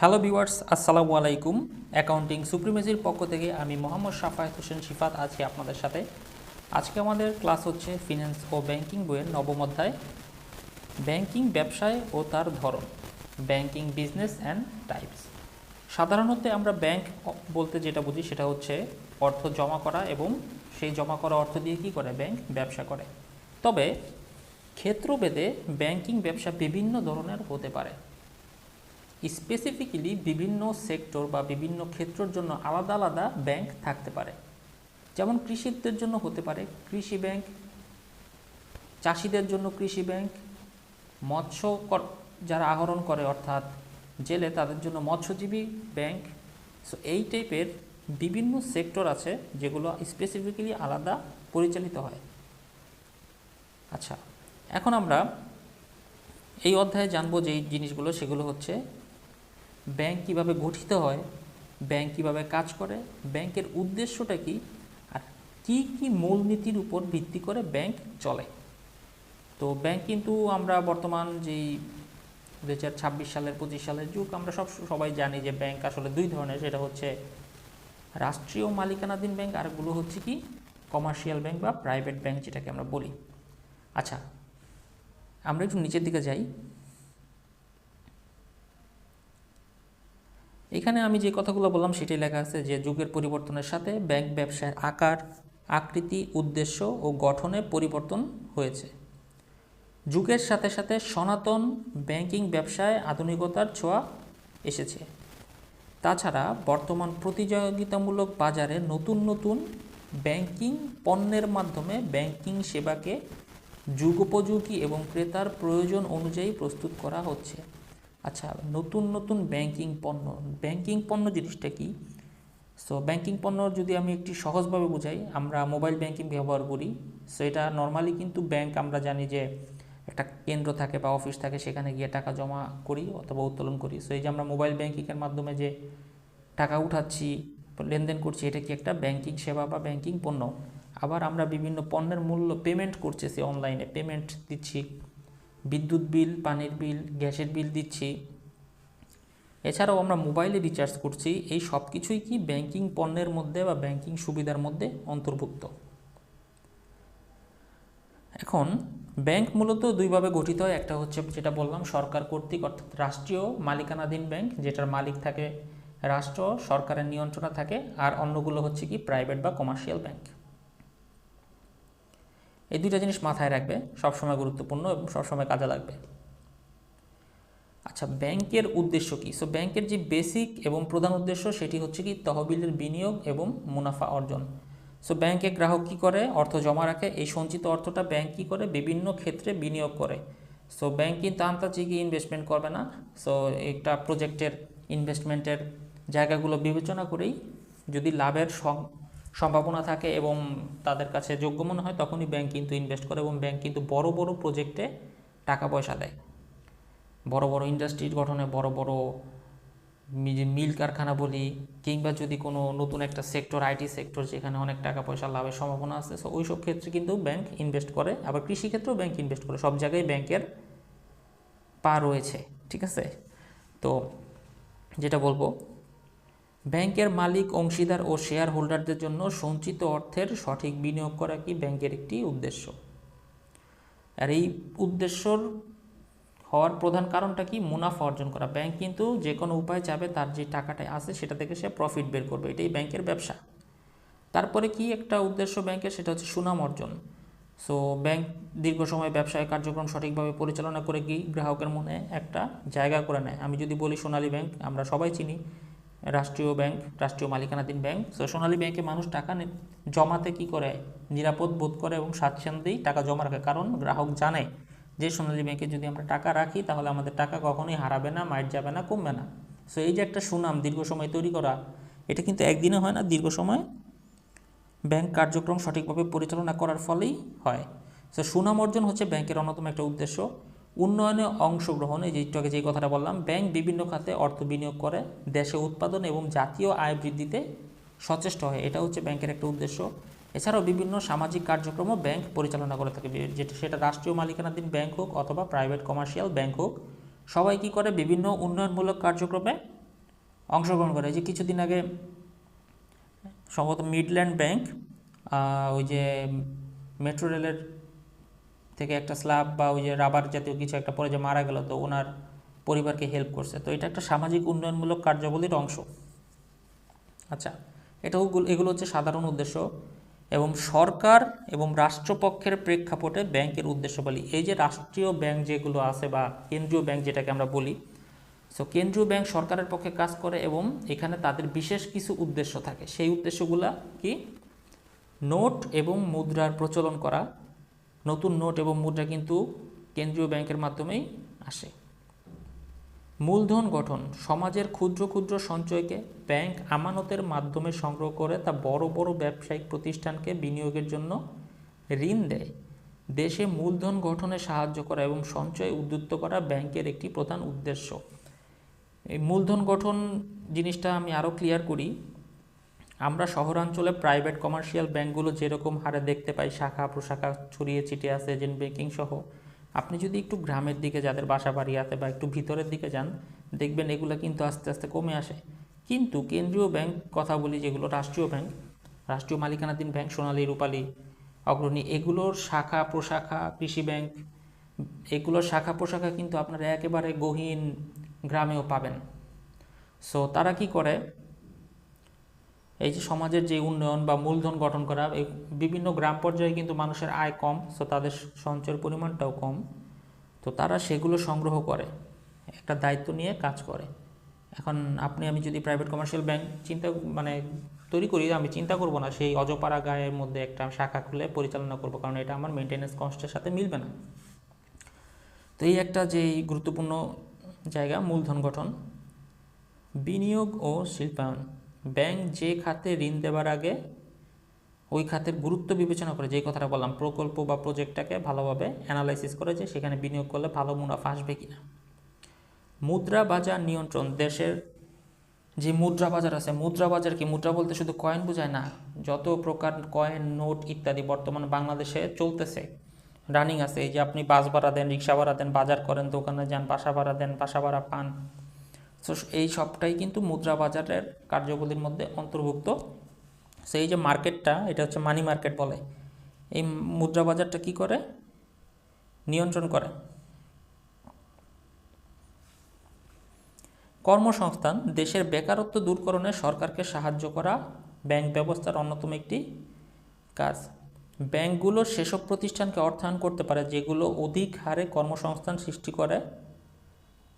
Hello viewers আসসালামু আলাইকুম accounting সুপ্রিমেসির পক্ষ থেকে আমি মোহাম্মদ সাফায়েত হোসেন শিফাত আছি আপনাদের সাথে। আজকে আমাদের ক্লাস হচ্ছে ফিন্যান্স ও ব্যাংকিং বইয়ের নবম অধ্যায়। ব্যাংকিং ব্যবসায় ও তার ধরন। ব্যাংকিং বিজনেস অ্যান্ড টাইপস সাধারণত আমরা ব্যাংক বলতে যেটা বুঝি সেটা হচ্ছে অর্থ জমা করা এবং সেই জমা করা অর্থ দিয়ে কী করে? ব্যাংক ব্যবসা করে। তবে ক্ষেত্রভেদে ব্যাংকিং ব্যবসা বিভিন্ন ধরনের হতে পারে। স্পেসিফিক্যালি বিভিন্ন সেক্টর বা বিভিন্ন ক্ষেত্রের জন্য আলাদা আলাদা ব্যাংক থাকতে পারে। যেমন কৃষিদের জন্য হতে পারে কৃষি ব্যাংক চাষিদের জন্য কৃষি ব্যাংক মৎস্য যারা আহরণ করে অর্থাৎ জেলে তাদের জন্য মৎস্যজীবী ব্যাংক সো এই টাইপের বিভিন্ন সেক্টর আছে যেগুলো স্পেসিফিক্যালি আলাদা পরিচালিত হয়। আচ্ছা এখন আমরা এই অধ্যায়ে জানব যে জিনিসগুলো, সেগুলো হচ্ছে ব্যাংক কীভাবে গঠিত হয়, ব্যাংক কীভাবে কাজ করে, ব্যাংকের উদ্দেশ্যটা কি, আর কি কি মূলনীতির উপর ভিত্তি করে ব্যাংক চলে। তো ব্যাংক কিন্তু আমরা বর্তমান যেই দু হাজার ছাব্বিশ সালের, পঁচিশ সালের যুগ, আমরা সব সবাই জানি যে ব্যাংক আসলে দুই ধরনের, সেটা হচ্ছে রাষ্ট্রীয় মালিকানাধীন ব্যাংক আরগুলো হচ্ছে কি, কমার্শিয়াল ব্যাংক বা প্রাইভেট ব্যাংক যেটাকে আমরা বলি। আচ্ছা আমরা একটু নিচের দিকে যাই। এখানে আমি যে কথাগুলো বললাম, সেটাই লেখা আছে যে যুগের পরিবর্তনের সাথে ব্যাংক ব্যবসার আকার, আকৃতি, উদ্দেশ্য ও গঠনে পরিবর্তন হয়েছে। যুগের সাথে সাথে সনাতন ব্যাংকিং ব্যবসায় আধুনিকতার ছোঁয়া এসেছে। তাছাড়া বর্তমান প্রতিযোগিতামূলক বাজারে নতুন নতুন ব্যাংকিং পণ্যের মাধ্যমে ব্যাংকিং সেবাকে যুগোপযোগী এবং ক্রেতার প্রয়োজন অনুযায়ী প্রস্তুত করা হচ্ছে। আচ্ছা নতুন নতুন ব্যাংকিং পণ্য ব্যাংকিং পণ্য জিনিসটা কি? সো ব্যাংকিং পণ্য যদি আমি একটি সহজভাবে বুঝাই, আমরা মোবাইল ব্যাংকিং ব্যবহার করি। সো এটা নর্মালি কিন্তু ব্যাংক আমরা জানি যে একটা কেন্দ্র থাকে বা অফিস থাকে, সেখানে গিয়ে টাকা জমা করি অথবা উত্তোলন করি। সো এই যে আমরা মোবাইল ব্যাংকিংয়ের মাধ্যমে যে টাকা উঠাচ্ছি, লেনদেন করছি, এটা কি একটা ব্যাংকিং সেবা বা ব্যাংকিং পণ্য? আবার আমরা বিভিন্ন পণ্যের মূল্য পেমেন্ট করতেছি অনলাইনে পেমেন্ট দিচ্ছি। বিদ্যুৎ বিল, পানির বিল, গ্যাসের বিল দিচ্ছি। এছাড়াও আমরা মোবাইলে রিচার্জ করছি। এই সব কিছুই কি ব্যাংকিং পণ্যের মধ্যে বা ব্যাংকিং সুবিধার মধ্যে অন্তর্ভুক্ত? এখন, ব্যাংক মূলত দুইভাবে গঠিত হয়। একটা হচ্ছে যেটা বললাম, সরকার কর্তৃক, অর্থাৎ রাষ্ট্রীয় মালিকানাধীন ব্যাংক, যেটার মালিক থাকে রাষ্ট্র, সরকারের নিয়ন্ত্রণে থাকে। আর অন্যগুলো হচ্ছে কি প্রাইভেট বা কমার্শিয়াল ব্যাংক এই দুইটা জিনিস মাথায় রাখবে, সবসময় গুরুত্বপূর্ণ এবং সবসময় কাজে লাগবে। আচ্ছা ব্যাংকের উদ্দেশ্য কি? সো ব্যাংকের যে বেসিক এবং প্রধান উদ্দেশ্য সেটি হচ্ছে কি তহবিলের বিনিয়োগ এবং মুনাফা অর্জন। সো ব্যাংকে গ্রাহক কি করে? অর্থ জমা রাখে। এই সঞ্চিত অর্থটা ব্যাংক কি করে? বিভিন্ন ক্ষেত্রে বিনিয়োগ করে। সো ব্যাংক কিন্তু আন্তর্জাতিক ইনভেস্টমেন্ট করবে না। সো একটা প্রজেক্টের ইনভেস্টমেন্টের জায়গাগুলো বিবেচনা করেই যদি লাভের সম্ভাবনা থাকে এবং তাদের কাছে যোগ্য মনে হয় তখনই ব্যাংক কিন্তু ইনভেস্ট করে এবং ব্যাংক কিন্তু বড় বড় প্রজেক্টে টাকা পয়সা দেয়। বড় বড় ইন্ডাস্ট্রির গঠনে বড় বড় মিল কারখানা বলি কিংবা যদি কোনো নতুন একটা সেক্টর আইটি সেক্টর যেখানে অনেক টাকা পয়সা লাভের সম্ভাবনা আছে সো ওই সব ক্ষেত্রে কিন্তু ব্যাংক ইনভেস্ট করে। আবার কৃষিক্ষেত্রেও ব্যাংক ইনভেস্ট করে। সব জায়গায় ব্যাংকের পা রয়েছে, ঠিক আছে? তো যেটা বলব ব্যাংকের মালিক, অংশীদার ও শেয়ার হোল্ডারদের জন্য সঞ্চিত অর্থের সঠিক বিনিয়োগ করা কি ব্যাংকের একটি উদ্দেশ্য? আর এই উদ্দেশ্যর হওয়ার প্রধান কারণটা কি? মুনাফা অর্জন করা। ব্যাংক কিন্তু যে কোনো উপায় চাবে তার যে টাকাটা আছে সেটা থেকে সে প্রফিট বের করবে। এটাই ব্যাংকের ব্যবসা। তারপরে কি একটা উদ্দেশ্য ব্যাংকের? সেটা হচ্ছে সুনাম অর্জন। সো ব্যাংক দীর্ঘ সময় ব্যবসায় কার্যক্রম সঠিকভাবে পরিচালনা করে কি গ্রাহকের মনে একটা জায়গা করে নেয়? আমি যদি বলি সোনালী ব্যাংক, আমরা সবাই চিনি। রাষ্ট্রীয় ব্যাংক, রাষ্ট্রীয় মালিকানাধীন ব্যাংক। সো সোনালী ব্যাংকে মানুষ টাকা জমাতে কি করে? নিরাপদ বোধ করে এবং স্বাচ্ছন্দ্যেই টাকা জমা রাখে। কারণ গ্রাহক জানে যে সোনালী ব্যাংকে যদি আমরা টাকা রাখি, তাহলে আমাদের টাকা কখনোই হারাবে না, মাইট যাবে না, কমবে না। সো এই যে একটা সুনাম, দীর্ঘ সময় তৈরি করা, এটা কিন্তু একদিনে হয় না, দীর্ঘ সময় ব্যাংক কার্যক্রম সঠিকভাবে পরিচালনা করার ফলেই হয়। সো সুনাম অর্জন হচ্ছে ব্যাংকের অন্যতম একটা উদ্দেশ্য। উন্নয়নে অংশগ্রহণে, এই যে কথাটা বললাম, ব্যাংক বিভিন্ন খাতে অর্থ বিনিয়োগ করে, দেশে উৎপাদন এবং জাতীয় আয় বৃদ্ধিতে সচেষ্ট হয়। এটা হচ্ছে ব্যাংকের একটা উদ্দেশ্য। এছাড়াও বিভিন্ন সামাজিক কার্যক্রমও ব্যাংক পরিচালনা করে থাকে। যেটা সেটা রাষ্ট্রীয় মালিকানাধীন ব্যাংক হোক অথবা প্রাইভেট কমার্শিয়াল ব্যাংক হোক, সবাই কী করে বিভিন্ন উন্নয়নমূলক কার্যক্রমে অংশগ্রহণ করে। যে কিছুদিন আগে সম্ভবত মিডল্যান্ড ব্যাংক ওই যে মেট্রো রেলের থেকে একটা স্ল্যাব বা ওই যে রাবার জাতীয় কিছু একটা পরে যে মারা গেল, তো ওনার পরিবারকে হেল্প করছে। তো এটা একটা সামাজিক উন্নয়নমূলক কার্যাবলীর অংশ। আচ্ছা এটা এগুলো হচ্ছে সাধারণ উদ্দেশ্য এবং সরকার এবং রাষ্ট্রপক্ষের প্রেক্ষাপটে ব্যাংকের উদ্দেশ্যবলী এই যে রাষ্ট্রীয় ব্যাংক যেগুলো আছে বা কেন্দ্রীয় ব্যাংক যেটাকে আমরা বলি সো কেন্দ্রীয় ব্যাংক সরকারের পক্ষে কাজ করে এবং এখানে তাদের বিশেষ কিছু উদ্দেশ্য থাকে। সেই উদ্দেশ্যগুলা কি? নোট এবং মুদ্রার প্রচলন করা। নতুন নোট এবং মুদ্রা কিন্তু কেন্দ্রীয় ব্যাংকের মাধ্যমেই আসে। মূলধন গঠন, সমাজের ক্ষুদ্র ক্ষুদ্র সঞ্চয়কে ব্যাংক আমানতের মাধ্যমে সংগ্রহ করে তা বড় বড় ব্যবসায়িক প্রতিষ্ঠানকে বিনিয়োগের জন্য ঋণ দেয়। দেশে মূলধন গঠনে সাহায্য করা এবং সঞ্চয় উদ্যুক্ত করা ব্যাংকের একটি প্রধান উদ্দেশ্য। এই মূলধন গঠন জিনিসটা আমি আরও ক্লিয়ার করি। আমরা শহরাঞ্চলে প্রাইভেট কমার্শিয়াল ব্যাংকগুলো যেরকম হারে দেখতে পাই, শাখা প্রশাখা ছড়িয়ে ছিটিয়ে আছে এজেন্ট ব্যাংকিং সহ, আপনি যদি একটু গ্রামের দিকে, যাদের বাসা বাড়ি আছে বা একটু ভিতরের দিকে যান, দেখবেন এগুলো কিন্তু আস্তে আস্তে কমে আসে। কিন্তু কেন্দ্রীয় ব্যাংক, কথা বলি যেগুলো রাষ্ট্রীয় ব্যাংক, রাষ্ট্রীয় মালিকানাধীন ব্যাংক সোনালী, রূপালী, অগ্রণী, এগুলোর শাখা প্রশাখা, কৃষি ব্যাংক, এগুলোর শাখা প্রশাখা কিন্তু আপনারা একেবারে গহীন গ্রামেও পাবেন। সো তারা কি করে? এই যে সমাজের যে উন্নয়ন বা মূলধন গঠন করা, এই বিভিন্ন গ্রাম পর্যায়ে কিন্তু মানুষের আয় কম সো তাদের সঞ্চয়ের পরিমাণটাও কম। তো তারা সেগুলো সংগ্রহ করে, একটা দায়িত্ব নিয়ে কাজ করে। এখন আপনি, আমি যদি প্রাইভেট কমার্শিয়াল ব্যাংক চিন্তা মানে তৈরি করি, আমি চিন্তা করব না, সেই অজপাড়া গায়ের মধ্যে একটা শাখা খুলে পরিচালনা করব, কারণ এটা আমার মেনটেন্যান্স কস্টের সাথে মিলবে না। তো এই একটা যে গুরুত্বপূর্ণ জায়গা, মূলধন গঠন, বিনিয়োগ ও শিল্পায়ন। ব্যাংক যে খাতে ঋণ দেওয়ার আগে ওই খাতের গুরুত্ব বিবেচনা করে যে কথাটা বললাম, প্রকল্প বা প্রজেক্টটাকে ভালোভাবে অ্যানালাইসিস করে যে সেখানে বিনিয়োগ করলে ভালো মুনাফা আসবে কিনা। মুদ্রা বাজার নিয়ন্ত্রণ, দেশের যে মুদ্রা বাজার আছে, মুদ্রা বাজার কি? মুদ্রা বলতে শুধু কয়েন বোঝায় না, যত প্রকার কয়েন নোট ইত্যাদি বর্তমানে বাংলাদেশে চলতেছে রানিং আছে। এই যে আপনি বাস ভাড়া দেন, রিক্সা ভাড়া দেন, বাজার করেন, দোকানে যান, বাসা ভাড়া দেন, বাসা ভাড়া পান তো এই সবটাই কিন্তু মুদ্রা বাজারের কার্যগুলির মধ্যে অন্তর্ভুক্ত। সেই যে মার্কেটটা, এটা হচ্ছে মানি মার্কেট বলে। এই মুদ্রা বাজারটা কি করে? নিয়ন্ত্রণ করে। কর্মসংস্থান, দেশের বেকারত্ব দূরকরণে সরকারকে সাহায্য করা ব্যাংক ব্যবস্থার অন্যতম একটি কাজ। ব্যাংকগুলো সেসব প্রতিষ্ঠানকে অর্থায়ন করতে পারে, যেগুলো অধিক হারে কর্মসংস্থান সৃষ্টি করে।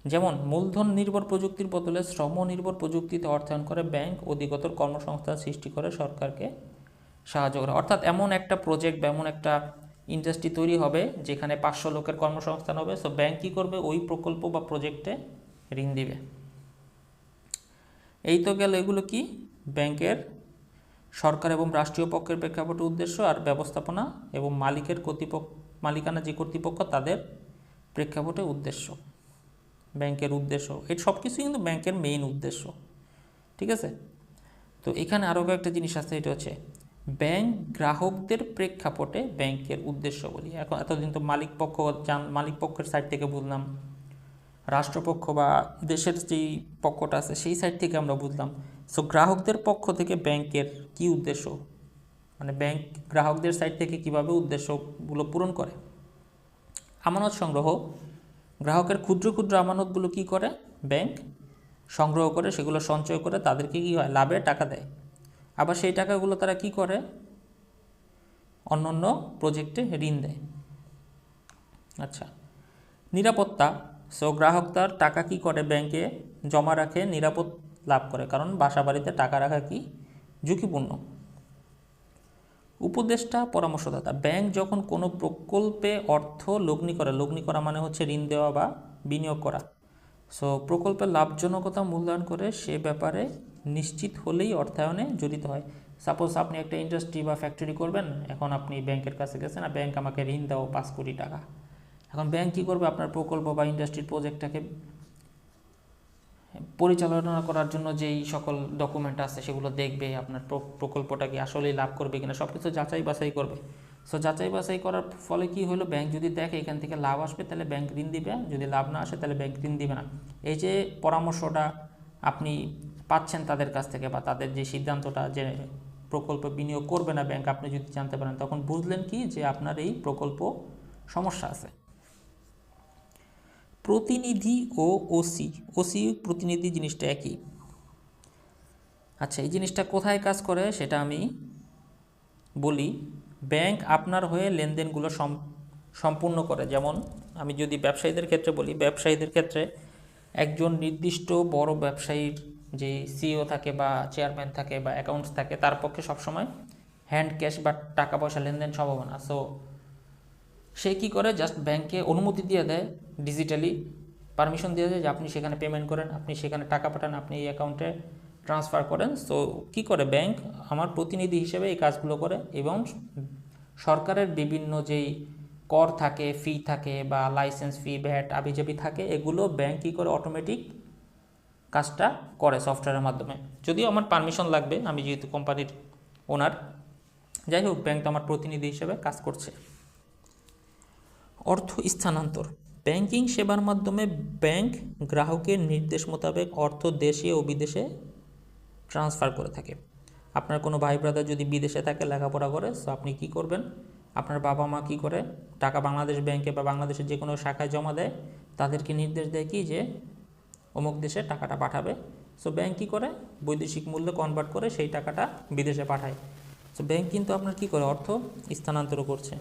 যেমন, মূলধন নির্ভর প্রযুক্তির বদলে শ্রম নির্ভর প্রযুক্তিতে অর্থায়ন করে ব্যাংক অধিগতর কর্মসংস্থান সৃষ্টি করে সরকারকে সাহায্য করে। অর্থাৎ এমন একটা প্রজেক্ট বা এমন একটা ইন্ডাস্ট্রি তৈরি হবে যেখানে পাঁচশো লোকের কর্মসংস্থান হবে সো ব্যাংক কী করবে? ওই প্রকল্প বা প্রজেক্টে ঋণ দিবে। এই তো গেল এগুলো কি? ব্যাংকের সরকার এবং রাষ্ট্রীয় পক্ষের প্রেক্ষাপটে উদ্দেশ্য আর ব্যবস্থাপনা এবং মালিকের কর্তৃপক্ষ, মালিকানা যে কর্তৃপক্ষ, তাদের প্রেক্ষাপটে উদ্দেশ্য। ব্যাংকের উদ্দেশ্য। এই সব কিছুই কিন্তু ব্যাংকের মেইন উদ্দেশ্য। ঠিক আছে? তো এখানে আরও কয়েকটা জিনিস আছে, এটা হচ্ছে ব্যাংক গ্রাহকদের প্রেক্ষাপটে ব্যাংকের উদ্দেশ্য বলি। এখন এতদিন তো মালিক পক্ষ, জান- মালিক পক্ষের সাইড থেকে বুঝলাম। রাষ্ট্রপক্ষ বা দেশের যেই পক্ষটা আছে, সেই সাইড থেকে আমরা বুঝলাম। সো গ্রাহকদের পক্ষ থেকে ব্যাংকের কি উদ্দেশ্য? মানে ব্যাংক গ্রাহকদের সাইড থেকে কীভাবে উদ্দেশ্যগুলো পূরণ করে? আমানত সংগ্রহ গ্রাহকের ক্ষুদ্র ক্ষুদ্র আমানতগুলো কি করে? ব্যাংক সংগ্রহ করে, সেগুলো সঞ্চয় করে তাদেরকে কি হয়? লাভে টাকা দেয়। আবার সেই টাকাগুলো তারা কি করে? অন্য অন্য প্রজেক্টে ঋণ দেয়। আচ্ছা। নিরাপত্তা। সো গ্রাহক তার টাকা কি করে? ব্যাংকে জমা রাখে, নিরাপদ লাভ করে। কারণ বাসা বাড়িতে টাকা রাখা কি? ঝুঁকিপূর্ণ। উপদেষ্টা, পরামর্শদাতা। ব্যাংক যখন কোনো প্রকল্পে অর্থ লগ্নি করে, লগ্নি করা মানে হচ্ছে ঋণ দেওয়া বা বিনিয়োগ করা। সো প্রকল্পের লাভজনকতা মূল্যায়ন করে সে ব্যাপারে নিশ্চিত হলেই অর্থায়নে জড়িত হয়। সাপোজ আপনি একটা ইন্ডাস্ট্রি বা ফ্যাক্টরি করবেন, এখন আপনি ব্যাংকের কাছে গেছেন না ব্যাংক আমাকে ঋণ দাও পাঁচ কোটি টাকা। এখন ব্যাংক কী করবে? আপনার প্রকল্প বা ইন্ডাস্ট্রির প্রজেক্টটাকে পরিচালনা করার জন্য যেই সকল ডকুমেন্ট আছে সেগুলো দেখবে, আপনার প্রকল্পটা কি আসলেই লাভ করবে কিনা সব কিছু যাচাই বাছাই করবে। সো যাচাই বাছাই করার ফলে কি হলো ব্যাংক যদি দেখে এখান থেকে লাভ আসবে, তাহলে ব্যাংক ঋণ দিবে, যদি লাভ না আসে, তাহলে ব্যাংক ঋণ দিবে না। এই যে পরামর্শটা আপনি পাচ্ছেন তাদের কাছ থেকে বা তাদের যে সিদ্ধান্তটা যে প্রকল্প বিনিয়োগ করবে না ব্যাংক আপনি যদি জানতে পারেন, তখন বুঝলেন কি যে আপনার এই প্রকল্প সমস্যা আছে। প্রতিনিধি ও ওসি। ওসি, প্রতিনিধি জিনিসটা একই। আচ্ছা এই জিনিসটা কোথায় কাজ করে সেটা আমি বলি। ব্যাংক আপনার হয়ে লেনদেনগুলো সম- সম্পূর্ণ করে। যেমন আমি যদি ব্যবসায়ীদের ক্ষেত্রে বলি, ব্যবসায়ীদের ক্ষেত্রে একজন নির্দিষ্ট বড় ব্যবসায়ীর যে সিও থাকে বা চেয়ারম্যান থাকে বা অ্যাকাউন্টস থাকে, তার পক্ষে সবসময় হ্যান্ড ক্যাশ বা টাকা পয়সা লেনদেন সম্ভাবনা। সো সে কি করে? জাস্ট ব্যাংকে অনুমতি দিয়ে দেয় ডিজিটালি পারমিশন দিয়ে দেয় যে আপনি সেখানে পেমেন্ট করেন, আপনি সেখানে টাকা পাঠান, আপনি এই অ্যাকাউন্টে ট্রান্সফার করেন। সো কি করে? ব্যাংক আমার প্রতিনিধি হিসেবে এই কাজগুলো করে এবং সরকারের বিভিন্ন যেই কর থাকে ফি থাকে বা লাইসেন্স ফি ভ্যাট আবিজাবি থাকে, এগুলো ব্যাংক কী করে? অটোমেটিক কাজটা করে সফটওয়্যারের মাধ্যমে। যদিও আমার পারমিশন লাগবে, আমি যেহেতু কোম্পানির ওনার যাই হোক ব্যাংক তো আমার প্রতিনিধি হিসেবে কাজ করছে। অর্থ স্থানান্তর। ব্যাংকিং সেবার মাধ্যমে ব্যাংক গ্রাহকের নির্দেশ মোতাবেক অর্থ দেশে ও বিদেশে ট্রান্সফার করে থাকে। আপনার কোনো ভাই ব্রাদার যদি বিদেশে থাকে, লেখাপড়া করে সো আপনি কি করবেন? আপনার বাবা মা কি করে? টাকা বাংলাদেশ ব্যাংকে বা বাংলাদেশের যে কোনো শাখায় জমা দেয়, তাদেরকে নির্দেশ দেয় কি যে, অমুক দেশে টাকাটা পাঠাবে। সো ব্যাংক কী করে? বৈদেশিক মূল্যে কনভার্ট করে সেই টাকাটা বিদেশে পাঠায়। সো ব্যাংক কিন্তু আপনার কি করে? অর্থ স্থানান্তর করছে।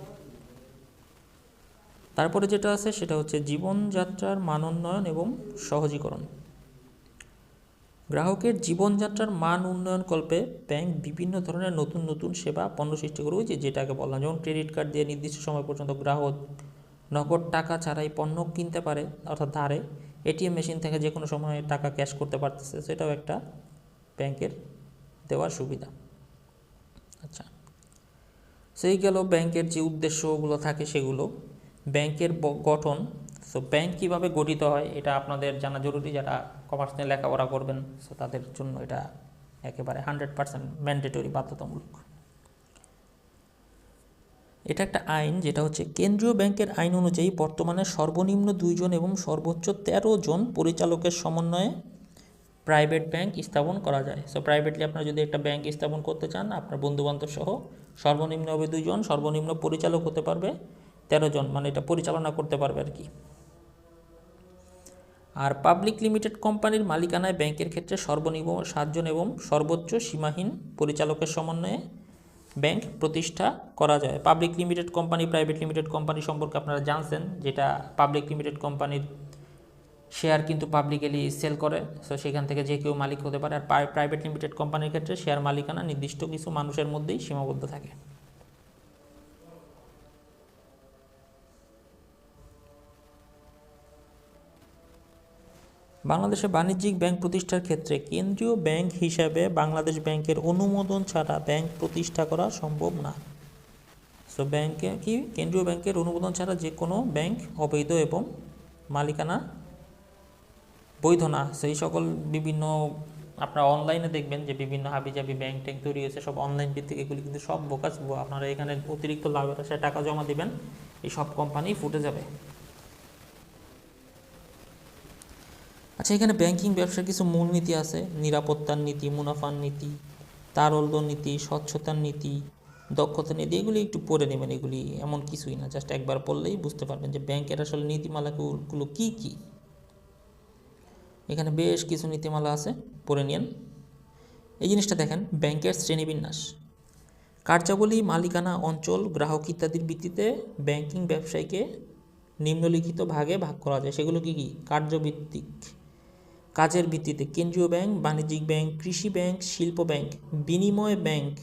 তারপরে যেটা আছে সেটা হচ্ছে জীবনযাত্রার মানোন্নয়ন এবং সহজীকরণ। গ্রাহকের জীবনযাত্রার মান উন্নয়ন কল্পে ব্যাংক বিভিন্ন ধরনের নতুন নতুন সেবা পণ্য সৃষ্টি করবে। যে যেটাকে বললাম, যেমন ক্রেডিট কার্ড দিয়ে নির্দিষ্ট সময় পর্যন্ত গ্রাহক নগদ টাকা ছাড়াই পণ্য কিনতে পারে, অর্থাৎ ধারে। এটিএম মেশিন থেকে যে কোনো সময় টাকা ক্যাশ করতে পারতেছে, সেটাও একটা ব্যাংকের দেওয়ার সুবিধা। আচ্ছা সেই গেল ব্যাংকের যে উদ্দেশ্যগুলো থাকে সেগুলো। ব্যাংকের গঠন। সো ব্যাংক কীভাবে গঠিত হয়, এটা আপনাদের জানা জরুরি যারা কমার্স নিয়ে লেখাপড়া করবেন। সো তাদের জন্য এটা একেবারে হান্ড্রেড পার্সেন্ট ম্যান্ডেটরি বাধ্যতামূলক। এটা একটা আইন, যেটা হচ্ছে কেন্দ্রীয় ব্যাংকের আইন অনুযায়ী বর্তমানে সর্বনিম্ন দুইজন এবং সর্বোচ্চ তেরো জন পরিচালকের সমন্বয়ে প্রাইভেট ব্যাংক স্থাপন করা যায়। সো প্রাইভেটলি আপনারা যদি একটা ব্যাংক স্থাপন করতে চান, আপনার বন্ধুবান্ধব সহ সর্বনিম্ন হবে দুইজন, সর্বনিম্ন পরিচালক হতে পারবে। তেরো জন মানে এটা পরিচালনা করতে পারবে আর কি। আর পাবলিক লিমিটেড কোম্পানির মালিকানায় ব্যাংকের ক্ষেত্রে সর্বনিম্ন সাতজন এবং সর্বোচ্চ সীমাহীন পরিচালকের সমন্বয়ে ব্যাংক প্রতিষ্ঠা করা যায়। Public limited company, private limited company সম্পর্কে আপনারা জানছেন, যেটা পাবলিক লিমিটেড কোম্পানির শেয়ার কিন্তু পাবলিকলি সেল করে। সো সেখান থেকে যে কেউ মালিক হতে পারে। আর প্রাইভেট লিমিটেড কোম্পানির ক্ষেত্রে শেয়ার মালিকানা নির্দিষ্ট কিছু মানুষের মধ্যেই সীমাবদ্ধ থাকে। বাংলাদেশে বাণিজ্যিক ব্যাংক প্রতিষ্ঠার ক্ষেত্রে কেন্দ্রীয় ব্যাংক হিসাবে বাংলাদেশ ব্যাংকের অনুমোদন ছাড়া ব্যাংক প্রতিষ্ঠা করা সম্ভব না। সো ব্যাংকে কি? কেন্দ্রীয় ব্যাংকের অনুমোদন ছাড়া যে কোনো ব্যাংক অবৈধ এবং মালিকানা বৈধ না। সেই সকল বিভিন্ন আপনারা অনলাইনে দেখবেন যে বিভিন্ন হাবিজাবি ব্যাংক ট্যাঙ্ক তৈরি হয়েছে, সব অনলাইন ভিত্তিক। এগুলি কিন্তু সব বোকাস আপনারা এখানে অতিরিক্ত লাভের আশায় টাকা জমা দেবেন, এই সব কোম্পানি ফুটে যাবে। আচ্ছা এখানে ব্যাংকিং ব্যবসার কিছু মূলনীতি আছে। নিরাপত্তার নীতি, মুনাফার নীতি, তারল্য নীতি, স্বচ্ছতার নীতি, দক্ষতা নীতি, এগুলি একটু পড়ে নেবেন এগুলি, এমন কিছুই না। জাস্ট একবার পড়লেই বুঝতে পারবেন যে ব্যাংকের আসলে নীতিমালাগুলো কী কী। এখানে বেশ কিছু নীতিমালা আছে, পড়ে নিন এই জিনিসটা দেখেন, ব্যাংকের শ্রেণীবিন্যাস। কার্যাবলী, মালিকানা, অঞ্চল, গ্রাহক ইত্যাদির ভিত্তিতে ব্যাংকিং ব্যবসায়ীকে নিম্নলিখিত ভাগে ভাগ করা যায়। সেগুলো কি কি? কার্যভিত্তিক। কাজের ভিত্তিতে কেন্দ্রীয় ব্যাংক, বাণিজ্যিক ব্যাংক, কৃষি ব্যাংক, শিল্প ব্যাংক, বিনিময় ব্যাংক।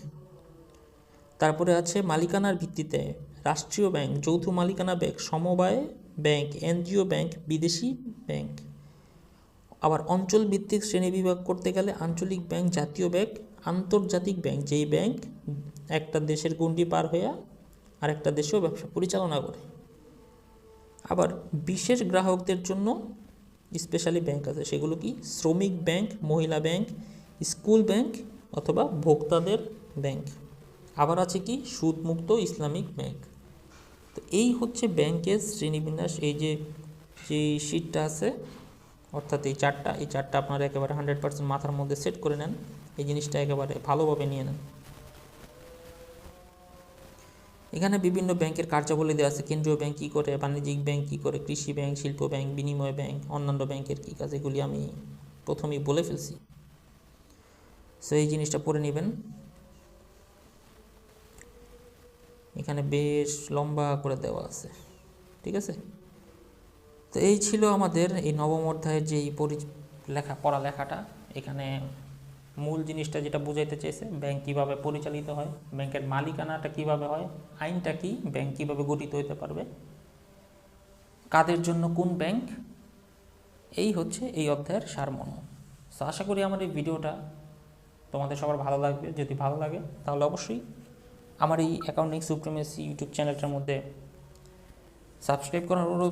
তারপরে আছে মালিকানার ভিত্তিতে রাষ্ট্রীয় ব্যাংক, যৌথ মালিকানা ব্যাংক, সমবায় ব্যাংক, এনজিও ব্যাংক, বিদেশি ব্যাংক। আবার অঞ্চল ভিত্তিক শ্রেণীবিভাগ করতে গেলে আঞ্চলিক ব্যাংক, জাতীয় ব্যাংক, আন্তর্জাতিক ব্যাংক, যেই ব্যাংক একটা দেশের গণ্ডি পার হয়ে আরেকটা দেশেও ব্যবসা পরিচালনা করে। আবার বিশেষ গ্রাহকদের জন্য স্পেশালি ব্যাংক আছে, সেগুলো কি? শ্রমিক ব্যাংক, মহিলা ব্যাংক, স্কুল ব্যাংক অথবা ভোক্তাদের ব্যাংক। আবার আছে কি? সুদমুক্ত ইসলামিক ব্যাংক। তো এই হচ্ছে ব্যাংকের শ্রেণীবিন্যাস, এই যে যে শীটটা আছে, অর্থাৎ এই চারটা এই চারটা আপনারা একেবারে হান্ড্রেড পার্সেন্ট মাথার মধ্যে সেট করে নেন, এই জিনিসটা একেবারে ভালোভাবে নিয়ে নেন। এখানে বিভিন্ন ব্যাংকের কার্যাবলী দেওয়া আছে। কেন্দ্রীয় ব্যাংক কী করে, বাণিজ্যিক ব্যাংক কী করে, কৃষি ব্যাংক, শিল্প ব্যাংক, বিনিময় ব্যাংক, অন্যান্য ব্যাংকের কী কাজ, এগুলি আমি প্রথমেই বলে ফেলছি। সো এই জিনিসটা পড়ে নেবেন। এখানে বেশ লম্বা করে দেওয়া আছে। ঠিক আছে? তো এই ছিল আমাদের এই নবম অধ্যায়ের যে এই পরি, লেখা পড়ালেখাটা এখানে মূল জিনিসটা যেটা বুঝাইতে চেয়েছে ব্যাংক কীভাবে পরিচালিত হয়, ব্যাংকের মালিকানাটা কীভাবে হয়, আইনটা কি, ব্যাংক কীভাবে গঠিত হতে পারবে, কাদের জন্য কোন ব্যাংক, এই হচ্ছে এই অধ্যায়ের সারমর্ম সো আশা করি আমার এই ভিডিওটা তোমাদের সবার ভালো লাগবে। যদি ভালো লাগে, তাহলে অবশ্যই আমার এই অ্যাকাউন্টিং সুপ্রিমেসি ইউটিউব চ্যানেলটার মধ্যে সাবস্ক্রাইব করার অনুরোধ